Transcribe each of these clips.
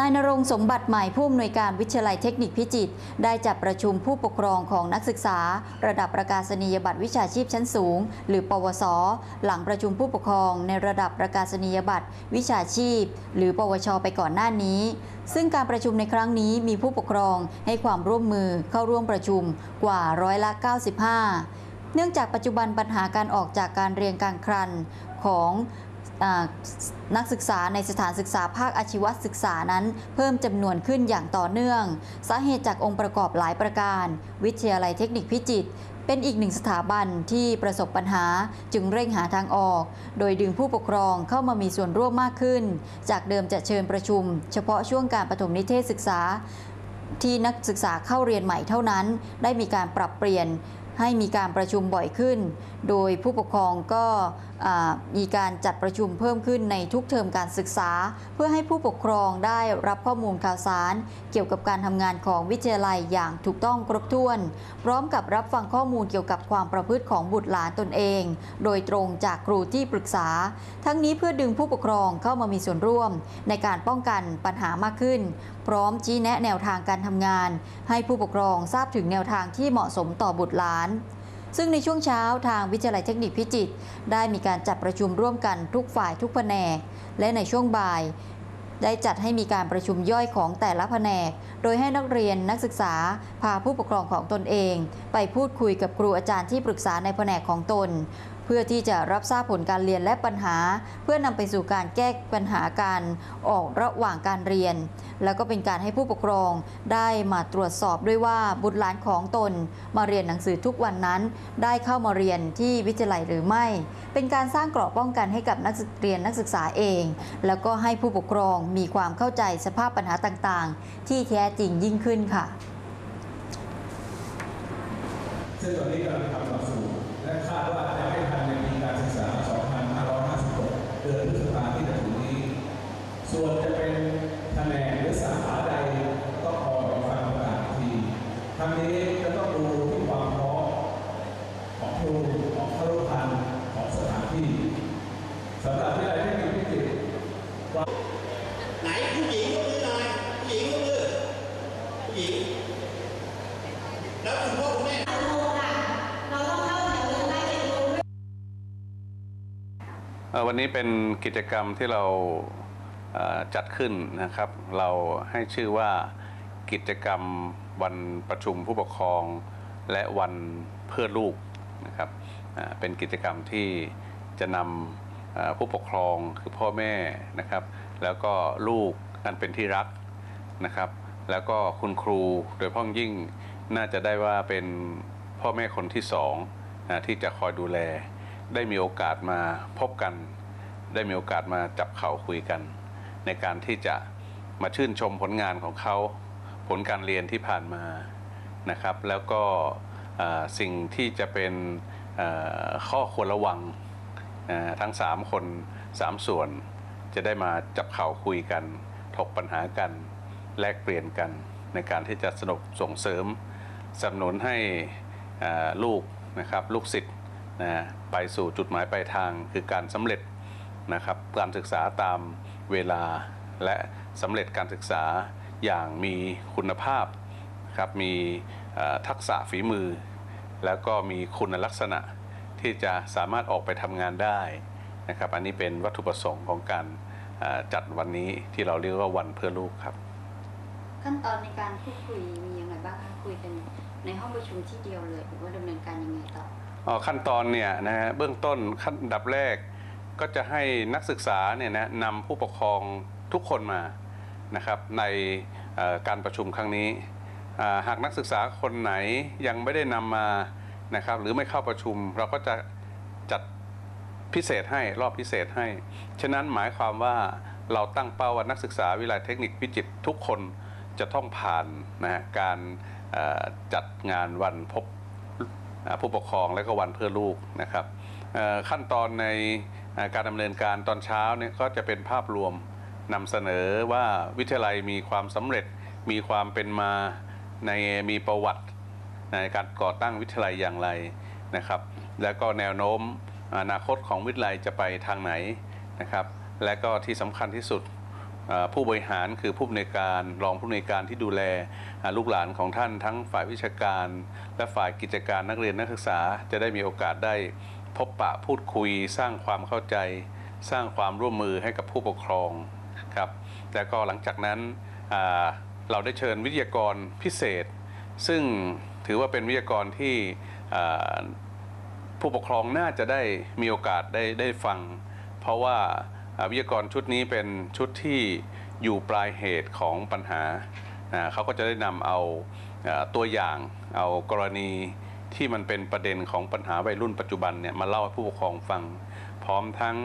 นายนรงสมบัติใหม่ผู้อำนวยการวิทยาลัยเทคนิคพิจิตรได้จัดประชุมผู้ปกครองของนักศึกษา ระดับประกาศนียบัตรวิชาชีพชั้นสูง หรือ ปวส หลังประชุมผู้ปกครองในระดับประกาศนียบัตรวิชาชีพ หรือ ปวช ไปก่อนหน้านี้ ซึ่งการประชุมในครั้งนี้มีผู้ปกครองให้ความร่วมมือเข้าร่วมประชุมกว่าร้อยละ 95 เนื่องจากปัจจุบันปัญหาการออกจากการเรียนกางครันของ นักศึกษาในสถานศึกษาภาคอาชีวศึกษานั้น เพิ่มจำนวนขึ้นอย่างต่อเนื่อง สาเหตุจากองค์ประกอบหลายประการ วิทยาลัยเทคนิคพิจิตรเป็นอีกหนึ่งสถาบันที่ประสบปัญหาจึงเร่งหาทางออก โดยดึงผู้ปกครองเข้ามามีส่วนร่วมมากขึ้น จากเดิมจะเชิญประชุม เฉพาะช่วงการปฐมนิเทศศึกษา ที่นักศึกษาเข้าเรียนใหม่เท่านั้น ได้มีการปรับเปลี่ยนให้มีการประชุมบ่อยขึ้น โดยผู้ปกครองก็มีการจัดประชุมเพิ่มขึ้นในทุกเทอมการศึกษา เพื่อให้ผู้ปกครองได้รับข้อมูลข่าวสาร เกี่ยวกับการทำงานของวิทยาลัยอย่างถูกต้องครบถ้วน พร้อมกับรับฟังข้อมูลเกี่ยวกับความประพฤติของบุตรหลานตนเอง โดยตรงจากครูที่ปรึกษา ทั้งนี้เพื่อดึงผู้ปกครองเข้ามามีส่วนร่วม ในการป้องกันปัญหามากขึ้น พร้อมชี้แนะแนวทางการทำงาน ให้ผู้ปกครองทราบถึงแนวทางที่เหมาะสมต่อบุตรหลาน ซึ่งในช่วงเช้าทางวิทยาลัยเทคนิคพิจิตรได้มีการจัดประชุมร่วมกันทุกฝ่ายทุกแผนก และในช่วงบ่าย ได้จัดให้มีการประชุมย่อยของแต่ละแผนก โดยให้นักเรียนนักศึกษาพาผู้ปกครองของตนเอง ไปพูดคุยกับครูอาจารย์ที่ปรึกษาในแผนกของตน เพื่อที่จะรับทราบผลการเรียนและปัญหา เพื่อนำไปสู่การแก้ปัญหาการออกระหว่างการเรียน แล้วก็เป็นการให้ผู้ปกครองได้มาตรวจสอบด้วยว่าบุตรหลานของตน มาเรียนหนังสือทุกวันนั้น ได้เข้ามาเรียนที่วิทยาลัยหรือไม่ เป็นการสร้างเกราะป้องกันให้กับนักศึกเรียนนักศึกษาเอง แล้วก็ให้ผู้ปกครองมีความเข้าใจสภาพปัญหาต่างๆ ที่แท้จริงยิ่งขึ้นค่ะซึ่งตอนนี้กำลังทำหลักสูตรและคาดว่าจะให้ทันในปีการศึกษา 2556 เดือนพฤษภาที่จะถึงนี้ ส่วนจะเป็นแผนกหรือสาขาใดต้องรอไปฟังประกาศอีกทีทั้งนี้จะต้องดูที่ความพร้อมของครูของครุพันธ์ของสถานที่สำหรับวิทยาลัยเทคนิคพิจิตรไหนผู้หญิงยกมือหน่อยผู้หญิงยกมือผู้หญิงแล้วคุณพ่อคุณแม่เอ่อวันนี้เป็นกิจกรรมที่เราเอ่อ จัดขึ้นนะครับ เราให้ชื่อว่ากิจกรรมวันประชุมผู้ปกครอง และวันเพื่อลูกนะครับเป็นกิจกรรมที่จะนำผู้ปกครองคือพ่อแม่นะครับ แล้วก็ลูกอันเป็นที่รักนะครับ แล้วก็คุณครูโดยพ้องยิ่งน่าจะได้ว่าเป็นพ่อแม่คนที่สองนะที่จะคอยดูแล ได้มีโอกาสมาพบกัน ได้มีโอกาสมาจับเข่าคุยกัน ในการที่จะมาชื่นชมผลงานของเขาผลการเรียนที่ผ่านมานะครับ แล้วก็สิ่งที่จะเป็นข้อควรระวังทั้ง 3 คน 3 ส่วน จะได้มาจับเขาคุยกัน ถกปัญหากัน แลกเปลี่ยนกัน ในการที่จะสนุกส่งเสริมสนับสนุนให้ลูกนะครับลูกศิษย์นะไปสู่จุดหมายปลายทางคือการสำเร็จนะครับการศึกษาตาม เวลา และสำเร็จการศึกษาอย่างมีคุณภาพครับมีเอ่อทักษะฝีมือ แล้วก็มีคุณลักษณะที่จะสามารถออกไปทำงานได้นะครับ อันนี้เป็นวัตถุประสงค์ของการเอ่อจัดวันนี้ที่เราเรียกว่าวันเพื่อลูกครับ ขั้นตอนในการพูดคุยมีอย่างไรบ้างคะคุยกันในห้องประชุมที่เดียวเลยหรือว่าดำเนินการยังไงต่ออ๋อขั้นตอนเนี่ยนะฮะเบื้องต้นขั้นดับแรก ก็จะให้นักศึกษาเนี่ยนะนำผู้ปกครองทุกคนมานะครับในการประชุมครั้งนี้ หากนักศึกษาคนไหนยังไม่ได้นำมานะครับหรือไม่เข้าประชุมเราก็จะจัดพิเศษให้รอบพิเศษให้ ฉะนั้นหมายความว่าเราตั้งเป้าว่านักศึกษาวิทยาลยเทคนิคพิจิตรทุกคนจะต้องผ่านนะฮะการจัดงานวันพบผู้ปกครองและก็วันเพื่อลูกนะครับขั้นตอนใน การดำเนินการตอนเช้าเนี่ยก็จะเป็นภาพรวมนำเสนอว่าวิทยาลัยมีความสำเร็จมีความเป็นมาในมีประวัติในการก่อตั้งวิทยาลัยอย่างไรนะครับ แล้วก็แนวโน้มอนาคตของวิทยาลัยจะไปทางไหนนะครับ และก็ที่สำคัญที่สุดผู้บริหารคือผู้อำนวยการรองผู้อำนวยการที่ดูแลลูกหลานของท่านทั้งฝ่ายวิชาการ และฝ่ายกิจการนักเรียนนักศึกษาจะได้มีโอกาสได้ พบปะพูดคุยสร้างความเข้าใจ สร้างความร่วมมือให้กับผู้ปกครองครับแล้วก็หลังจากนั้นเราได้เชิญวิทยากรพิเศษ ซึ่งถือว่าเป็นวิทยากรที่ผู้ปกครองน่าจะได้มีโอกาสได้ได้ฟัง เพราะว่าวิทยากรชุดนี้เป็นชุดที่อยู่ปลายเหตุของปัญหาเขาก็จะได้นำเอาตัวอย่างเอากรณี ที่มันเป็นประเด็นของปัญหาวัยรุ่นปัจจุบันเนี่ยมาเล่าให้ผู้ปกครองฟัง พร้อมทั้ง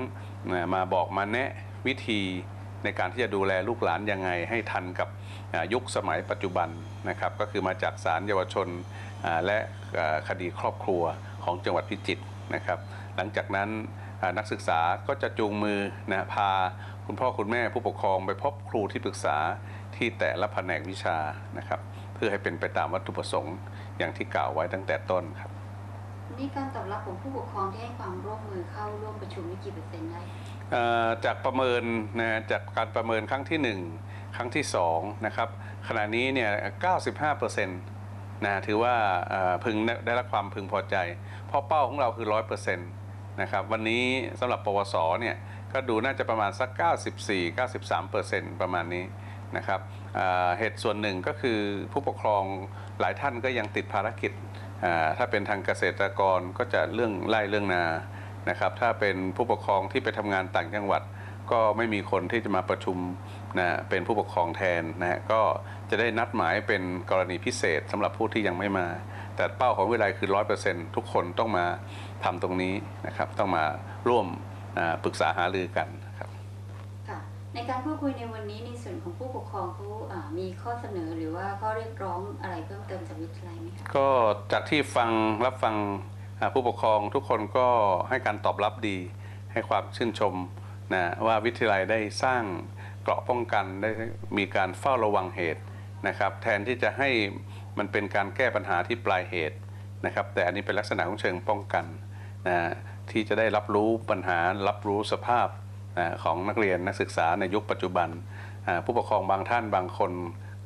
มาบอกมาแนะวิธีในการที่จะดูแลลูกหลานยังไงให้ทันกับยุคสมัยปัจจุบันนะครับก็คือมาจากศาลเยาวชนและคดีครอบครัวของจังหวัดพิจิตรนะครับ หลังจากนั้นนักศึกษาก็จะจูงมือนะพาคุณพ่อคุณแม่ผู้ปกครองไปพบครูที่ปรึกษาที่แต่ละแผนกวิชานะครับ พื่อให้เป็นไปตามวัตถุประสงค์อย่างที่กล่าวไว้ตั้งแต่ต้นครับนี่การตอบรับของผู้ปกครองที่ให้ความร่วมมือเข้าร่วมประชุมนี่กี่เปอร์เซ็นต์ได้เอ่อจากประเมินนะจากการประเมินครั้งที่ 1 ครั้งที่2นะครับขณะนี้เนี่ย 95%นะถือว่าเอ่อพึงได้รับความพึงพอใจ เพราะเป้าของเราคือ 100%นะครับวันนี้สำหรับปวสเนี่ยก็ดูน่าจะประมาณสัก 94-93%ประมาณนี้นะครับ เหตุส่วนหนึ่งก็คือผู้ปกครองหลายท่านก็ยังติดภารกิจ ถ้าเป็นทางเกษตรกรก็จะเรื่องไล่เรื่องนานะครับถ้าเป็นผู้ปกครองที่ไปทำงานต่างจังหวัด ก็ไม่มีคนที่จะมาประชุมนะเป็นผู้ปกครองแทนนะฮะก็จะได้นัดหมายเป็นกรณีพิเศษสำหรับผู้ที่ยังไม่มา แต่เป้าของวิไลคือ 100%ทุกคนต้องมาทำตรงนี้นะครับต้องมาร่วมปรึกษาหารือกัน ในการพูดคุยในวันนี้ในส่วนของผู้ปกครองเขามีข้อเสนอหรือว่าข้อเรียกร้องอะไรเพิ่มเติมจากวิทยาลัยไหมคะก็จากที่ฟังรับฟังผู้ปกครองทุกคนก็ให้การตอบรับดี ให้ความชื่นชมนะว่าวิทยาลัยได้สร้างเกราะป้องกันได้มีการเฝ้าระวังเหตุนะครับ แทนที่จะให้มันเป็นการแก้ปัญหาที่ปลายเหตุนะครับ แต่อันนี้เป็นลักษณะของเชิงป้องกันนะที่จะได้รับรู้ปัญหารับรู้สภาพ ของนักเรียนนักศึกษาในยุคปัจจุบัน ผู้ปกครองบางท่านบางคน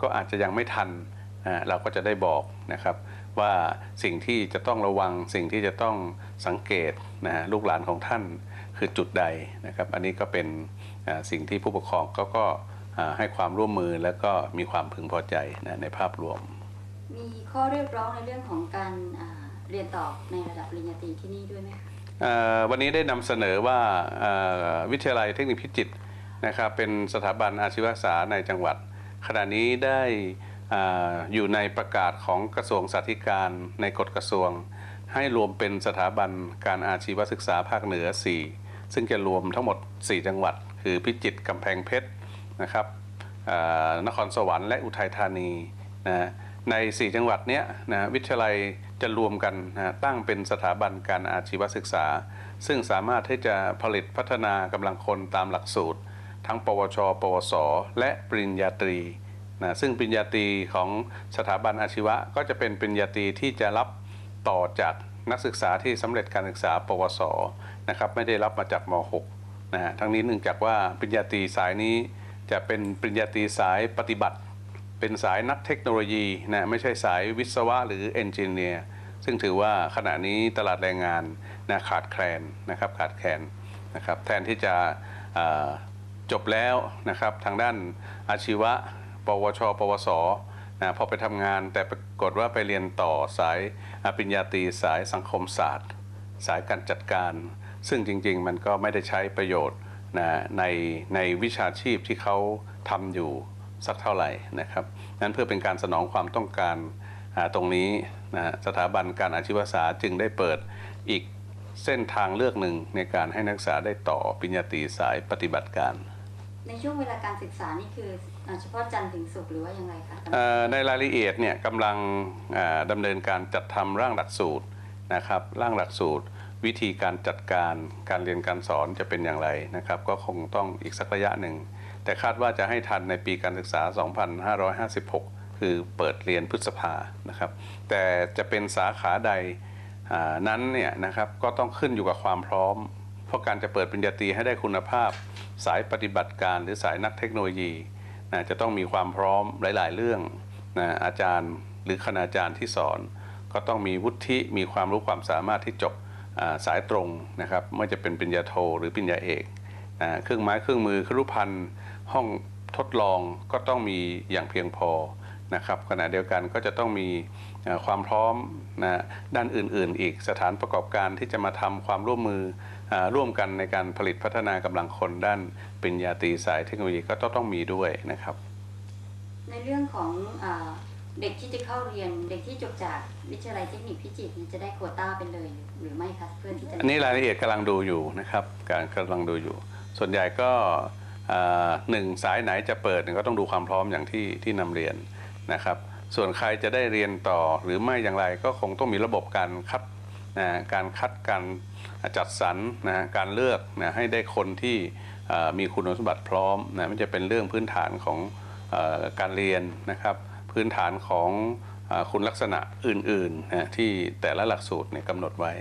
ก็อาจจะยังไม่ทันเราก็จะได้บอกนะครับว่าสิ่งที่จะต้องระวังสิ่งที่จะต้องสังเกตนะฮะลูกหลานของท่านคือจุดใดนะครับอันนี้ก็เป็นสิ่งที่ผู้ปกครองก็ก็ให้ความร่วมมือแล้วก็มีความพึงพอใจนะในภาพรวม มีข้อเรียกร้องในเรื่องของการเรียนต่อในระดับปริญญาตรีที่นี่ด้วยไหมคะ วันนี้ได้นำเสนอว่าวิทยาลัยเทคนิคพิจิตรนะครับเป็นสถาบันอาชีวศึกษาในจังหวัด ขณะนี้ได้อยู่ในประกาศของกระทรวงสาธการในกฎกระทรวง ให้รวมเป็นสถาบันการอาชีวศึกษาภาคเหนือ 4 ซึ่งจะรวมทั้งหมด 4 จังหวัด คือพิจิตรกำแพงเพชรนะครับนครสวรรค์และอุทัยธานีนะใน 4 จังหวัดเนี้ยนะวิทยาลัย จะรวมกันนะตั้งเป็นสถาบันการอาชีวศึกษา ซึ่งสามารถที่จะผลิตพัฒนากำลังคนตามหลักสูตร ทั้ง ปวช ปวส และปริญญาตรีนะซึ่งปริญญาตรีของสถาบันอาชีวะ ก็จะเป็นปริญญาตรีที่จะรับต่อจากนักศึกษาที่สำเร็จการศึกษา ปวสนะครับไม่ได้รับมาจากม .6 นะฮะทั้งนี้เนื่องจากว่าปริญญาตรีสายนี้จะเป็นปริญญาตรีสายปฏิบัติ เป็นสายนักเทคโนโลยีนะไม่ใช่สายวิศวะหรือเอนจิเนียร์ซึ่งถือว่าขณะนี้ตลาดแรงงานนะขาดแคลนนะครับขาดแคลนนะครับแทนที่จะจบแล้วนะครับทางด้านอาชีวะ ปวช ปวสนะพอไปทำงานแต่ปรากฏว่าไปเรียนต่อสายปริญญาตรีสายสังคมศาสตร์ สายการจัดการ ซึ่งจริงๆ มันก็ไม่ได้ใช้ประโยชน์นะในในวิชาชีพที่เขาทำอยู่ สักเท่าไหร่นะครับนั้นเพื่อเป็นการสนองความต้องการอ่าตรงนี้นะฮะสถาบันการอาชีวศึกษาจึงได้เปิดอีกเส้นทางเลือกหนึ่งในการให้นักศึกษาได้ต่อปริญญาตรีสายปฏิบัติการ ในช่วงเวลาการศึกษานี่คืออ่าเฉพาะจันทร์ถึงศุกร์หรือว่ายังไงคะเอ่อในรายละเอียดเนี่ยกำลังเอ่อดำเนินการจัดทำร่างหลักสูตรนะครับร่างหลักสูตรวิธีการจัดการการเรียนการสอนจะเป็นอย่างไรนะครับ ก็คงต้องอีกสักระยะหนึ่ง แต่คาดว่าจะให้ทันในปีการศึกษา 2556 คือเปิดเรียนพฤษภานะครับ แต่จะเป็นสาขาใดนั้นเนี่ยนะครับก็ต้องขึ้นอยู่กับความพร้อม เพราะการจะเปิดปริญญาตรีให้ได้คุณภาพ สายปฏิบัติการหรือสายนักเทคโนโลยีนะจะต้องมีความพร้อมหลาย ๆ เรื่องนะอาจารย์หรือคณาจารย์ที่สอน ก็ต้องมีวุฒิมีความรู้ความสามารถที่จบสายตรงนะครับไม่ว่าจะเป็นปริญญาโทหรือปริญญาเอก เครื่องไม้เครื่องมือครุภัณฑ์ห้องทดลองก็ต้องมีอย่างเพียงพอนะครับขณะเดียวกันก็จะต้องมีเอ่อความพร้อมนะด้านอื่น ๆ อีกสถานประกอบการที่จะมาทำความร่วมมืออาร่วมกันในการผลิตพัฒนากำลังคนด้านปริญญาตรีสายเทคโนโลยีก็ต้องต้องมีด้วยนะครับ ในเรื่องของอาเด็กที่จะเข้าเรียนเด็กที่จบจากวิทยาลัยเทคนิคพิจิตรเนี่ยจะได้โควต้าไปเลยหรือไม่คะเพื่อที่จะอันนี้รายละเอียดกำลังดูอยู่นะครับการกำลังดูอยู่ ส่วนใหญ่ก็หนึ่งสายไหนจะเปิดก็ต้องดูความพร้อมอย่างที่ที่นำเรียนนะครับ ส่วนใครจะได้เรียนต่อหรือไม่อย่างไรก็คงต้องมีระบบการคัดนะการคัดการจัดสรรนะการเลือกนะให้ได้คนที่มีคุณสมบัติพร้อมนะมันจะเป็นเรื่องพื้นฐานของอการเรียนนะครับ พื้นฐานของอคุณลักษณะอื่นๆนะที่แต่ละหลักสูตรเนี่ยกำหนดไว้